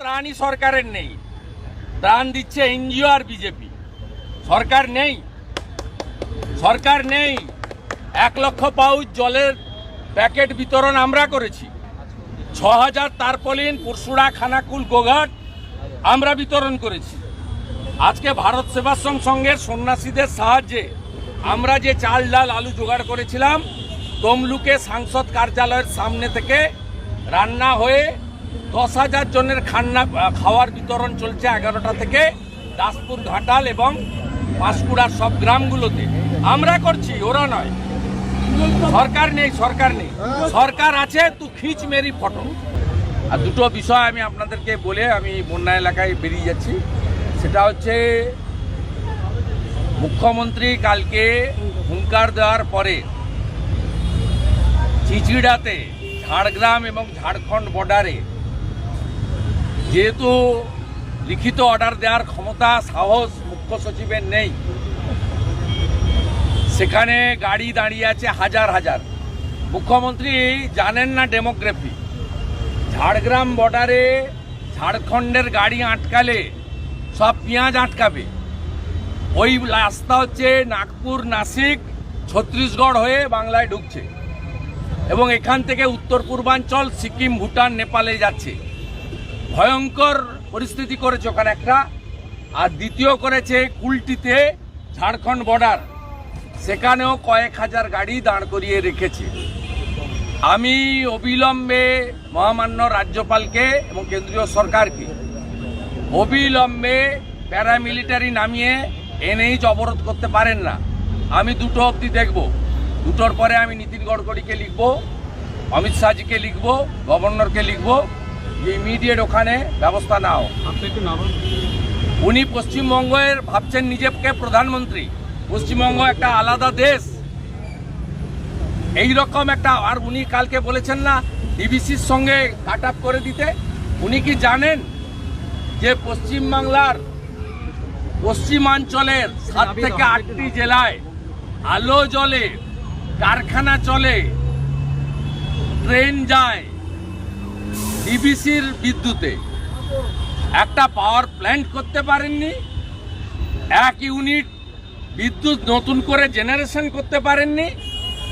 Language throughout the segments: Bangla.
ত্রাণই সরকারের নেই। ত্রাণ দিচ্ছে এনজিও আর বিজেপি। সরকার নেই। সরকার নেই। এক লক্ষ পাউচ জলের প্যাকেট বিতরণ আমরা করেছি। ছ হাজার তারপলিন পুরসুড়া খানাকুল, গোঘাট আমরা বিতরণ করেছি। আজকে ভারত সেবাশ্রম সংঘের সন্ন্যাসীদের সাহায্যে আমরা যে চাল, ডাল, আলু জোগাড় করেছিলাম, তমলুকে সাংসদ কার্যালয়ের সামনে থেকে রান্না হয়ে দশ হাজার জনের খান্না খাওয়ার বিতরণ চলছে এগারোটা থেকে দাসপুর ঘাটাল এবং পাঁশকুড়ার সব গ্রামগুলোতে। আমরা করছি, ওরা নয়। সরকার নেই সরকার নেই। সরকার আছে, তু খিচ মেরি ফটো। আর দুটো বিষয় আমি আপনাদেরকে বলে আমি বন্যা এলাকায় বেরিয়ে যাচ্ছি। সেটা হচ্ছে, মুখ্যমন্ত্রী কালকে হুঙ্কার দেওয়ার পরে চিচিড়াতে ঝাড়গ্রাম এবং ঝাড়খণ্ড বর্ডারে যেহেতু লিখিত অর্ডার দেওয়ার ক্ষমতা, সাহস মুখ্য সচিবের নেই। সেখানে গাড়ি দাঁড়িয়ে আছে হাজার হাজার। মুখ্যমন্ত্রী জানেন না ডেমোগ্রাফি। ঝাড়গ্রাম বর্ডারে ঝাড়খণ্ডের গাড়ি আটকালে সব পেঁয়াজ আটকাবে। ওই রাস্তা হচ্ছে নাগপুর নাসিক, ছত্তিশগড় হয়ে বাংলায় ঢুকছে। এবং এখান থেকে উত্তর পূর্বাঞ্চল সিকিম, ভুটান, নেপালে যাচ্ছে। ভয়ঙ্কর পরিস্থিতি করেছে ওখানে একটা। আর দ্বিতীয় করেছে কুলটিতে ঝাড়খণ্ড বর্ডার সেখানেও কয়েক হাজার গাড়ি দাঁড় করিয়ে রেখেছে। আমি অবিলম্বে মহামান্য রাজ্যপালকে এবং কেন্দ্রীয় সরকারকে অবিলম্বে প্যারামিলিটারি নামিয়ে এনএইচ অবরোধ করতে পারেন না। আমি দুটো অবধি দেখব। দুটোর পরে আমি নীতিন গডকরিকে লিখব, অমিত শাহজিকে লিখব, গভর্নরকে লিখব ইমিডিয়েট ওখানে ব্যবস্থা নাও। উনি পশ্চিমবঙ্গের ভাবছেন নিজেকে প্রধানমন্ত্রী। পশ্চিমবঙ্গ একটা আলাদা দেশ। এই রকম একটা আর উনি কালকে বলেছেন না ডিবিসির সঙ্গে কাট আপ করে দিতে। উনি কি জানেন যে পশ্চিমবাংলার পশ্চিমাঞ্চলের সাত থেকে আটটি জেলায় আলো জ্বলে কারখানা চলে ট্রেন যায় ডিবিসির বিদ্যুতে একটা পাওয়ার প্ল্যান্ট করতে পারেননি এক ইউনিট বিদ্যুৎ নতুন করে জেনারেশন করতে পারেননি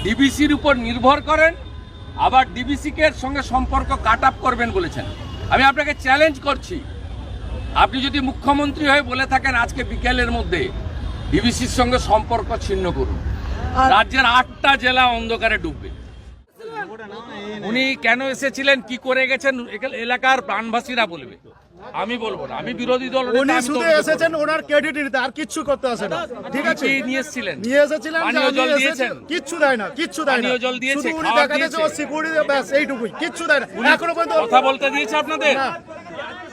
ডিবিসির উপর নির্ভর করেন আবার ডিবিসিকে সঙ্গে সম্পর্ক কাট আপ করবেন বলেছেন। আমি আপনাকে চ্যালেঞ্জ করছি আপনি যদি মুখ্যমন্ত্রী হয়ে বলে থাকেন আজকে বিকেলের মধ্যে ডিবিসির সঙ্গে সম্পর্ক ছিন্ন করুন। রাজ্যের আটটা জেলা অন্ধকারে ডুববে। উনি কেন এসেছিলেন কি করে গেছেন এলাকার প্রাণভাসীরা বলবে। আমি বলব না আমি বিরোধী দল উনি শুধু এসেছেন ওনার ক্রেডিট নিতে আর কিচ্ছু করতে আসে না। ঠিক আছে? কি নিয়ে এসেছিলেন? নিয়ে এসেছিলাম যে পানীয় জল দিয়েছেন? কিচ্ছু দেয় না কিচ্ছু দেয় না। জল দিয়েছে, শুধু উনি খাবার দেখাতেছে ও দিয়েছে? সিকিউরিটি ব্যাস এইটুকুই কিচ্ছু দেয় না। এখনও পর্যন্ত কথা বলতে দিয়েছে আপনাদের।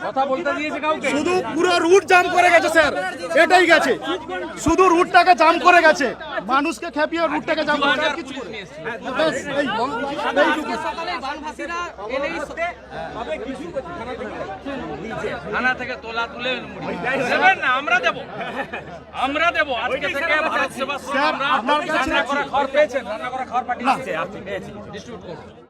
কথা বলতে দিয়েছে কাউকে? শুধু পুরো রুট জাম করে গেছে স্যার এটাই গেছে। শুধু রুটটাকে জাম করে গেছে। মানুষকে খেপিয়ে রুটটাকে যাব আর কিছু করে। ব্যাস, এই- এইটুকু। থানা থেকে তোলা তুলে দেবেন না আমরা দেবো। আমরা দেবো। আজকে থেকে ভারত সেবাশ্রম আপনার রান্না করা খাবার পেয়েছেন রান্না করা খাবার পাঠিয়েছি। ডিস্ট্রিবিউট করব